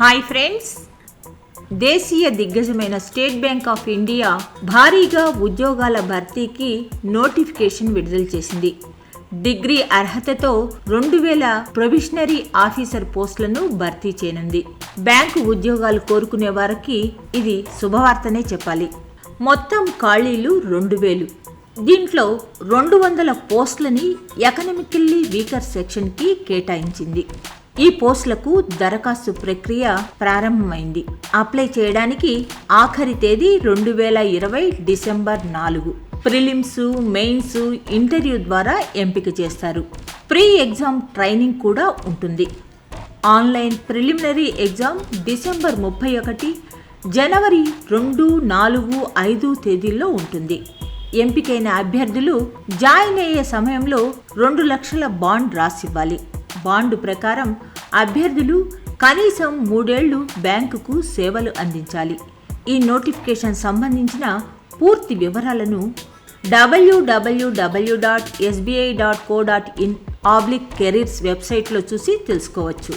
Hi friends దేశీయ దిగ్గజమైన State Bank of India భారీగా ఉద్యోగాల భర్తీకి నోటిఫికేషన్ విడుదల చేసింది. డిగ్రీ అర్హతతో రెండు వేల ప్రొవిషనరీ ఆఫీసర్ పోస్టులను భర్తీ చేయనుంది. బ్యాంకు ఉద్యోగాలు కోరుకునే వారికి ఇది శుభవార్తనే చెప్పాలి. మొత్తం ఖాళీలు రెండు వేలు. దీంట్లో రెండు వందల పోస్టులని ఎకనమికల్లీ వీకర్ సెక్షన్కి కేటాయించింది. ఈ పోస్టులకు దరఖాస్తు ప్రక్రియ ప్రారంభమైంది. అప్లై చేయడానికి ఆఖరి తేదీ రెండు వేల ఇరవై డిసెంబర్ నాలుగు. ప్రిలిమ్స్ మెయిన్స్ ఇంటర్వ్యూ ద్వారా ఎంపిక చేస్తారు. ప్రీ ఎగ్జామ్ ట్రైనింగ్ కూడా ఉంటుంది. ఆన్లైన్ ప్రిలిమినరీ ఎగ్జామ్ డిసెంబర్ ముప్పై ఒకటి జనవరి రెండు నాలుగు ఐదు తేదీల్లో ఉంటుంది. ఎంపికైన అభ్యర్థులు జాయిన్ అయ్యే సమయంలో రెండు లక్షల బాండ్ రాసివ్వాలి. బాండ్ ప్రకారం అభ్యర్థులు కనీసం మూడేళ్ళు బ్యాంకుకు సేవలు అందించాలి. ఈ నోటిఫికేషన్ సంబంధించిన పూర్తి వివరాలను WWW dot SBI dot co dot in oblique careers వెబ్సైట్లో చూసి తెలుసుకోవచ్చు.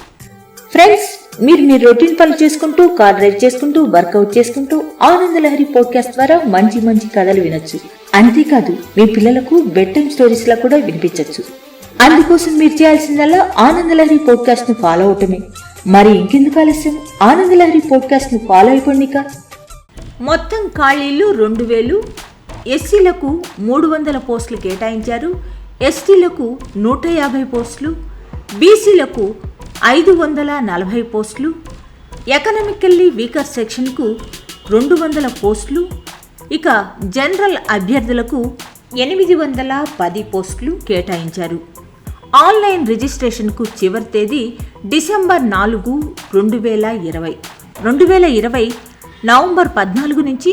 ఫ్రెండ్స్ మీరు మీ రొటీన్ పనులు చేసుకుంటూ కార్ డ్రైవ్ చేసుకుంటూ వర్కౌట్ చేసుకుంటూ ఆనంద లహరి పోడ్కాస్ట్ ద్వారా మంచి మంచి కథలు వినొచ్చు. అంతేకాదు మీ పిల్లలకు బెడ్ టైమ్ స్టోరీస్లా కూడా వినిపించవచ్చు అందుకోసం మీరు చేయాల్సిందల్లా ఆనందలహరి పోడ్కాస్ట్ను ఫాలో అవటమే. మరి ఇంకెందుకు ఆలస్యం? ఆనందలహరి పోడ్కాస్ట్ను ఫాలో అయిపోండి ఇక. మొత్తం ఖాళీలు రెండు వేలు. ఎస్సీలకు మూడు వందల పోస్టులు కేటాయించారు. ఎస్టీలకు నూట యాభై పోస్టులు. బీసీలకు ఐదు వందల నలభై పోస్టులు. ఎకనామికల్లీ వీకర్ సెక్షన్కు రెండు వందల పోస్టులు. ఇక జనరల్ అభ్యర్థులకు ఎనిమిది వందల పది పోస్టులు కేటాయించారు. ఆన్లైన్ రిజిస్ట్రేషన్కు చివరి తేదీ డిసెంబర్ నాలుగు రెండు వేల ఇరవై. రెండు వేల ఇరవై నవంబర్ పద్నాలుగు నుంచి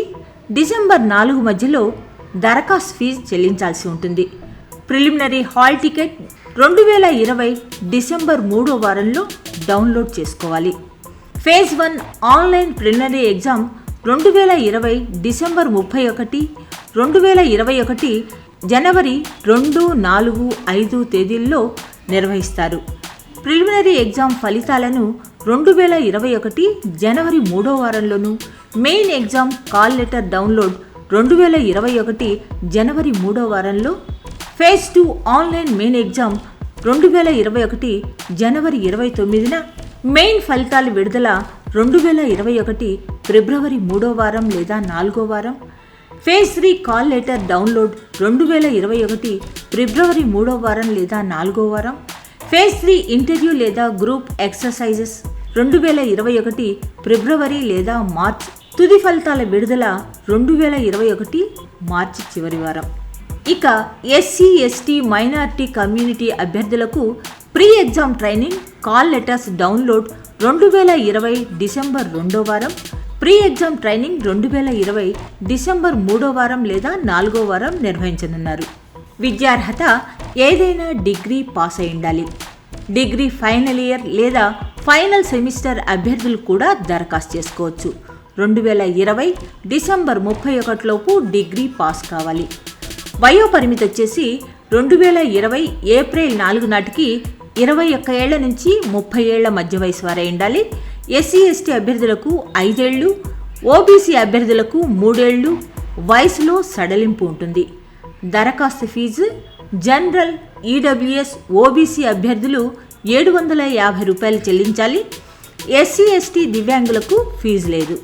డిసెంబర్ నాలుగు మధ్యలో దరఖాస్తు ఫీజు చెల్లించాల్సి ఉంటుంది. ప్రిలిమినరీ హాల్ టికెట్ రెండు వేల ఇరవై డిసెంబర్ మూడో వారంలో డౌన్లోడ్ చేసుకోవాలి. Phase one online preliminary exam రెండు వేల ఇరవై డిసెంబర్ ముప్పై ఒకటి రెండు వేల ఇరవై ఒకటి జనవరి రెండు నాలుగు ఐదు తేదీల్లో నిర్వహిస్తారు. ప్రిలిమినరీ ఎగ్జామ్ ఫలితాలను రెండు వేల ఇరవై ఒకటి జనవరి మూడో వారంలోను main exam call letter download రెండు వేల ఇరవై ఒకటి జనవరి మూడో వారంలో phase two online main exam రెండు వేల ఇరవై ఒకటి జనవరి ఇరవై తొమ్మిదిన మెయిన్ ఫలితాలు విడుదల రెండు వేల ఇరవై ఒకటి ఫిబ్రవరి మూడో వారం లేదా నాలుగో వారం phase three call letter download రెండు వేల ఇరవై ఒకటి ఫిబ్రవరి మూడో వారం లేదా నాలుగో వారం. ఫేజ్ త్రీ ఇంటర్వ్యూ లేదా గ్రూప్ ఎక్సర్సైజెస్ రెండు వేల ఇరవై ఒకటి ఫిబ్రవరి లేదా మార్చ్ తుది ఫలితాల విడుదల రెండు వేల ఇరవై ఒకటి మార్చి చివరి వారం. ఇక ఎస్సీ ఎస్టీ మైనార్టీ కమ్యూనిటీ అభ్యర్థులకు pre exam training call letters download రెండు వేల ఇరవై డిసెంబర్ రెండో వారం. ప్రీ ఎగ్జామ్ ట్రైనింగ్ రెండు వేల ఇరవై డిసెంబర్ మూడో వారం లేదా నాలుగో వారం నిర్వహించనున్నారు. విద్యార్హత ఏదైనా డిగ్రీ పాస్ అయి ఉండాలి డిగ్రీ ఫైనల్ ఇయర్ లేదా ఫైనల్ సెమిస్టర్ అభ్యర్థులు కూడా దరఖాస్తు చేసుకోవచ్చు. రెండు వేల ఇరవై డిసెంబర్ ముప్పై ఒకటిలోపు డిగ్రీ పాస్ కావాలి. వయోపరిమితి వచ్చేసి రెండు వేల ఇరవై ఏప్రిల్ నాలుగు నాటికి ఇరవై ఒక్క ఏళ్ళ నుంచి ముప్పై ఏళ్ళ మధ్య వయసు వారై ఉండాలి. ఎస్సీ ఎస్టీ అభ్యర్థులకు ఐదేళ్ళు ఓబీసీ అభ్యర్థులకు మూడేళ్ళు వయసులో సడలింపు ఉంటుంది. దరఖాస్తు ఫీజు జనరల్ ఈడబ్ల్యూఎస్ ఓబీసీ అభ్యర్థులు ఏడు వందల యాభై రూపాయలు చెల్లించాలి. ఎస్సీ ఎస్టీ దివ్యాంగులకు ఫీజు లేదు.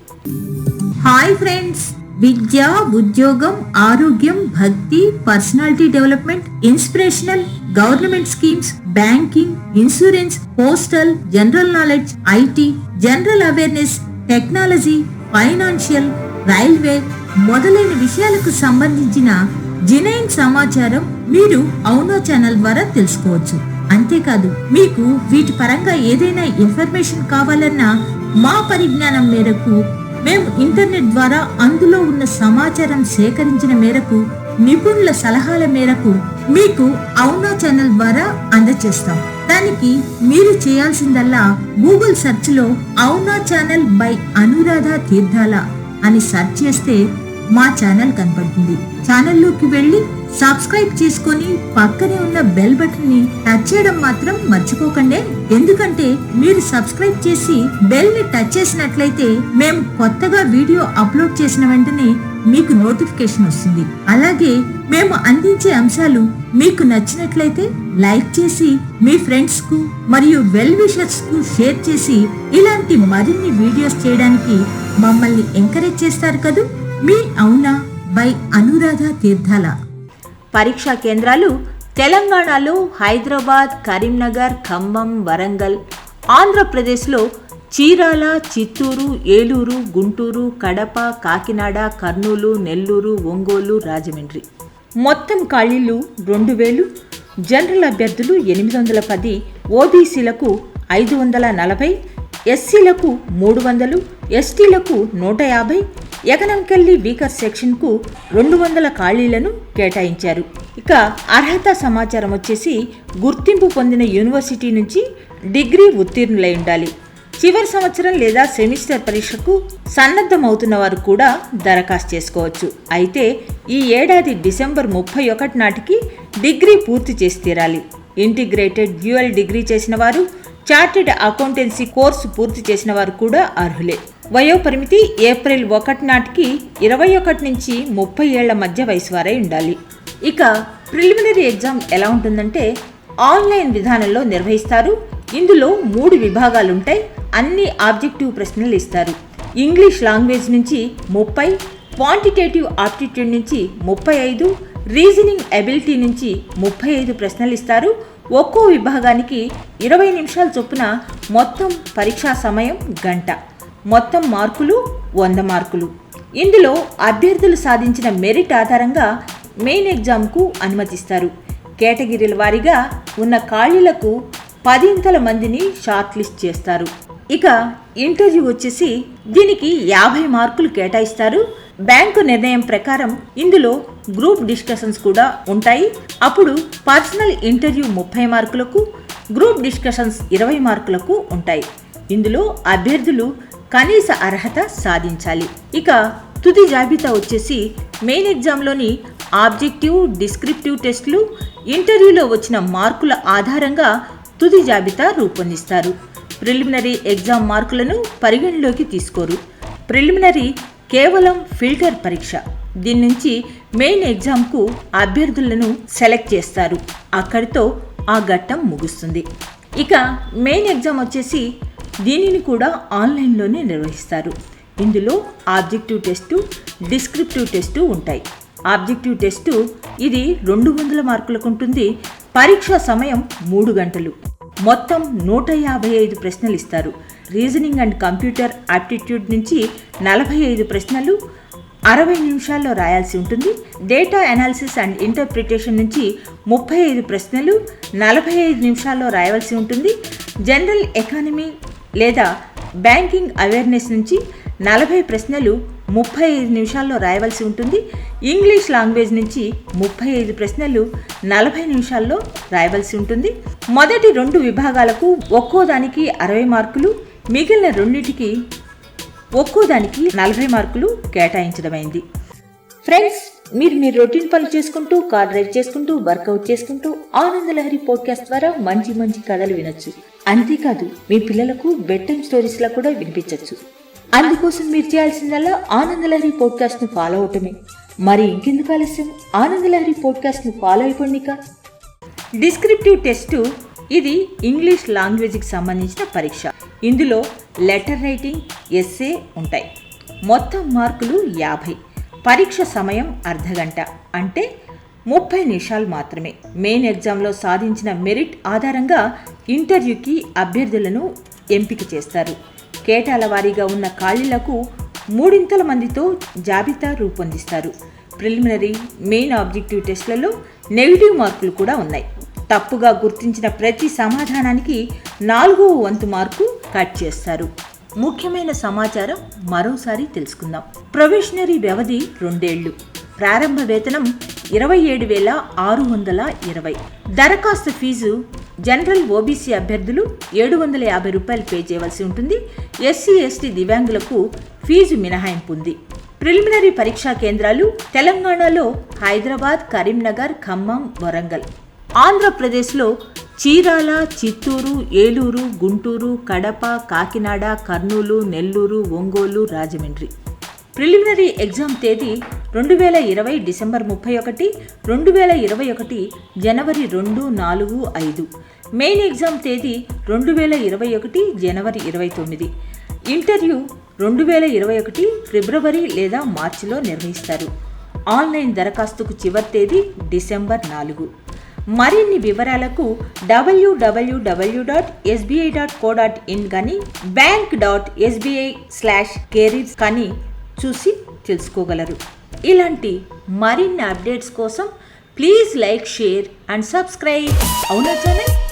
హాయ్ ఫ్రెండ్స్ విద్య ఉద్యోగం ఆరోగ్యం భక్తి personality development inspirational government schemes banking insurance postal general knowledge IT general awareness technology financial railway మొదలైన విషయాలకు సంబంధించిన జినైన్ సమాచారం మీరు అవునో ఛానల్ ద్వారా తెలుసుకోవచ్చు. అంతేకాదు మీకు వీటి పరంగా ఏదైనా ఇన్ఫర్మేషన్ కావాలన్నా మా పరిజ్ఞానం మేరకు మేము ఇంటర్నెట్ ద్వారా అందులో ఉన్న సమాచారం సేకరించిన మేరకు నిపుణుల సలహాల మేరకు మీకు అవునా ఛానల్ ద్వారా అందజేస్తాం దానికి మీరు చేయాల్సిందల్లా గూగుల్ సెర్చ్లో అవునా ఛానల్ బై అనురాధ తీర్థాల అని సెర్చ్ చేస్తే మా ఛానల్ కనపడుతుంది. ఛానల్లోకి వెళ్ళి సబ్స్క్రైబ్ చేసుకొని పక్కనే ఉన్న బెల్ బటన్ని టచ్ చేయడం మాత్రం మర్చిపోకండి. ఎందుకంటే మీరు సబ్స్క్రైబ్ చేసి బెల్ని టచ్ చేసినట్లయితే మేము కొత్తగా వీడియో అప్లోడ్ చేసిన వెంటనే మీకు నోటిఫికేషన్ వస్తుంది. అలాగే మేము అందించే అంశాలు మీకు నచ్చినట్లయితే లైక్ చేసి మీ ఫ్రెండ్స్కు మరియు వెల్ విషర్స్కు షేర్ చేసి ఇలాంటి మరిన్ని వీడియోస్ చేయడానికి మమ్మల్ని ఎంకరేజ్ చేస్తారు కదూ? మీ అవునా? బై అనురాధ తీర్థాల. పరీక్షా కేంద్రాలు తెలంగాణలో హైదరాబాద్ కరీంనగర్ ఖమ్మం వరంగల్ ఆంధ్రప్రదేశ్లో చీరాల చిత్తూరు ఏలూరు గుంటూరు కడప కాకినాడ కర్నూలు నెల్లూరు ఒంగోలు రాజమండ్రి. మొత్తం ఖాళీలు రెండు వేలు జనరల్ అభ్యర్థులు ఎనిమిది వందల పది ఓబీసీలకు ఐదు వందల నలభై ఎస్సీలకు మూడు వందలు ఎస్టీలకు నూట యాభై యగనంకెల్లి వీకర్ సెక్షన్కు రెండు వందల ఖాళీలను కేటాయించారు. ఇక అర్హత సమాచారం వచ్చేసి గుర్తింపు పొందిన యూనివర్సిటీ నుంచి డిగ్రీ ఉత్తీర్ణులై ఉండాలి. చివరి సంవత్సరం లేదా సెమిస్టర్ పరీక్షకు సన్నద్ధమవుతున్న వారు కూడా దరఖాస్తు చేసుకోవచ్చు. అయితే ఈ ఏడాది డిసెంబర్ ముప్పై ఒకటి నాటికి డిగ్రీ పూర్తి చేసి తీరాలి. ఇంటిగ్రేటెడ్ డ్యూయల్ డిగ్రీ చేసిన వారు చార్టెడ్ అకౌంటెన్సీ కోర్సు పూర్తి చేసిన వారు కూడా అర్హులే. వయోపరిమితి ఏప్రిల్ ఒకటి నాటికి ఇరవై ఒకటి నుంచి ముప్పై ఏళ్ళ మధ్య వయసు వారై ఉండాలి. ఇక ప్రిలిమినరీ ఎగ్జామ్ ఎలా ఉంటుందంటే ఆన్లైన్ విధానంలో నిర్వహిస్తారు. ఇందులో మూడు విభాగాలుంటాయి. అన్ని ఆబ్జెక్టివ్ ప్రశ్నలు ఇస్తారు. ఇంగ్లీష్ లాంగ్వేజ్ నుంచి ముప్పై క్వాంటిటేటివ్ ఆప్టిట్యూడ్ నుంచి ముప్పై ఐదు రీజనింగ్ అబిలిటీ నుంచి ముప్పై ఐదు ప్రశ్నలు ఇస్తారు. ఒక్కో విభాగానికి ఇరవై నిమిషాల చొప్పున మొత్తం పరీక్షా సమయం గంట. మొత్తం మార్కులు వంద మార్కులు. ఇందులో అభ్యర్థులు సాధించిన మెరిట్ ఆధారంగా మెయిన్ ఎగ్జామ్కు అనుమతిస్తారు. కేటగిరీల వారీగా ఉన్న ఖాళీలకు పదింతల మందిని షార్ట్ లిస్ట్ చేస్తారు. ఇక ఇంటర్వ్యూ వచ్చేసి దీనికి యాభై మార్కులు కేటాయిస్తారు. బ్యాంకు నిర్ణయం ప్రకారం ఇందులో గ్రూప్ డిస్కషన్స్ కూడా ఉంటాయి. అప్పుడు పర్సనల్ ఇంటర్వ్యూ ముప్పై మార్కులకు గ్రూప్ డిస్కషన్స్ ఇరవై మార్కులకు ఉంటాయి. ఇందులో అభ్యర్థులు కనీస అర్హత సాధించాలి. ఇక తుది జాబితా వచ్చేసి మెయిన్ ఎగ్జామ్లోని ఆబ్జెక్టివ్ డిస్క్రిప్టివ్ టెస్టులు ఇంటర్వ్యూలో వచ్చిన మార్కుల ఆధారంగా తుది జాబితా రూపొందిస్తారు. ప్రిలిమినరీ ఎగ్జామ్ మార్కులను పరిగణలోకి తీసుకోరు. ప్రిలిమినరీ కేవలం ఫిల్టర్ పరీక్ష. దీని నుంచి మెయిన్ ఎగ్జామ్కు అభ్యర్థులను సెలెక్ట్ చేస్తారు. అక్కడితో ఆ ఘట్టం ముగుస్తుంది. ఇక మెయిన్ ఎగ్జామ్ వచ్చేసి దీనిని కూడా ఆన్లైన్లోనే నిర్వహిస్తారు. ఇందులో ఆబ్జెక్టివ్ టెస్టు డిస్క్రిప్టివ్ టెస్టు ఉంటాయి. ఆబ్జెక్టివ్ టెస్టు ఇది రెండు వందల మార్కులకు ఉంటుంది. పరీక్ష సమయం మూడు గంటలు. మొత్తం నూట యాభై ఐదు ప్రశ్నలు ఇస్తారు. రీజనింగ్ అండ్ కంప్యూటర్ ఆప్టిట్యూడ్ నుంచి నలభై ఐదు ప్రశ్నలు అరవై నిమిషాల్లో రాయాల్సి ఉంటుంది. డేటా అనాలిసిస్ అండ్ ఇంటర్ప్రిటేషన్ నుంచి ముప్పై ఐదు ప్రశ్నలు నలభై ఐదు నిమిషాల్లో రాయవలసి ఉంటుంది. జనరల్ ఎకానమీ లేదా బ్యాంకింగ్ అవేర్నెస్ నుంచి నలభై ప్రశ్నలు ముప్పై ఐదు నిమిషాల్లో రాయవలసి ఉంటుంది. ఇంగ్లీష్ లాంగ్వేజ్ నుంచి ముప్పై ఐదు ప్రశ్నలు నలభై నిమిషాల్లో రాయవలసి ఉంటుంది. మొదటి రెండు విభాగాలకు ఒక్కో దానికి అరవై మార్కులు మిగిలిన రెండింటికి ఒక్కో దానికి నలభై మార్కులు కేటాయించడమైంది. ఫ్రెండ్స్ మీరు మీ రొటీన్ పనులు చేసుకుంటూ కార్ డ్రైవ్ చేసుకుంటూ వర్కౌట్ చేసుకుంటూ ఆనందలహరి పోడ్కాస్ట్ ద్వారా మంచి మంచి కథలు వినొచ్చు. అంతేకాదు మీ పిల్లలకు బెడ్ టైమ్ స్టోరీస్ లా కూడా వినిపించవచ్చు అందుకోసం మీరు చేయాల్సిందల్లా ఆనందలహరి పోడ్కాస్ట్ను ఫాలో అవటమే. మరి ఇంకెందుకు ఆలస్యం? ఆనందలహరి పోడ్కాస్ట్ను ఫాలో అయిపోండి డిస్క్రిప్టివ్ టెస్టు ఇది ఇంగ్లీష్ లాంగ్వేజ్కి సంబంధించిన పరీక్ష. ఇందులో లెటర్ రైటింగ్ ఎస్సే ఉంటాయి. మొత్తం మార్కులు యాభై. పరీక్ష సమయం అర్ధగంట. అంటే ముప్పై నిమిషాలు మాత్రమే. మెయిన్ ఎగ్జామ్లో సాధించిన మెరిట్ ఆధారంగా ఇంటర్వ్యూకి అభ్యర్థులను ఎంపిక చేస్తారు. కేటాల వారీగా ఉన్న ఖాళీలకు మూడింతల మందితో జాబితా రూపొందిస్తారు. ప్రిలిమినరీ మెయిన్ ఆబ్జెక్టివ్ టెస్ట్లలో నెగిటివ్ మార్కులు కూడా ఉన్నాయి. తప్పుగా గుర్తించిన ప్రతి సమాధానానికి నాలుగో వంతు మార్కు కట్ చేస్తారు. ముఖ్యమైన సమాచారం మరోసారి తెలుసుకుందాం. ప్రొవిషనరీ వ్యవధి రెండేళ్ళు. ప్రారంభ వేతనం ఇరవై ఏడు వేల ఆరు వందల ఇరవై. దరఖాస్తు ఫీజు జనరల్ ఓబీసీ అభ్యర్థులు ఏడు వందల యాభై రూపాయలు పే చేయవలసి ఉంటుంది. ఎస్సీ ఎస్టీ దివ్యాంగులకు ఫీజు మినహాయింపు ఉంది ప్రిలిమినరీ పరీక్షా కేంద్రాలు తెలంగాణలో హైదరాబాద్ కరీంనగర్ ఖమ్మం వరంగల్. ఆంధ్రప్రదేశ్లో చీరాల చిత్తూరు ఏలూరు గుంటూరు కడప కాకినాడ కర్నూలు నెల్లూరు ఒంగోలు రాజమండ్రి. ప్రిలిమినరీ ఎగ్జామ్ తేదీ రెండు వేల ఇరవై డిసెంబర్ ముప్పై ఒకటి రెండు వేల ఇరవై ఒకటి జనవరి రెండు నాలుగు ఐదు. మెయిన్ ఎగ్జామ్ తేదీ రెండు వేల ఇరవై ఒకటి జనవరి ఇరవై తొమ్మిది. ఇంటర్వ్యూ రెండు వేల ఇరవై ఒకటి ఫిబ్రవరి లేదా మార్చిలో నిర్వహిస్తారు. ఆన్లైన్ దరఖాస్తుకు చివరి తేదీ డిసెంబర్ నాలుగు. మరిన్ని వివరాలకు డబ్ల్యూడబ్ల్యూడబ్ల్యూ dot SBI dot co dot in కానీ bank dot SBI slash careers కానీ చూసి తెలుసుకోగలరు. ఇలాంటి మరిన్ని అప్డేట్స్ కోసం please like share and subscribe అవునా ఛానల్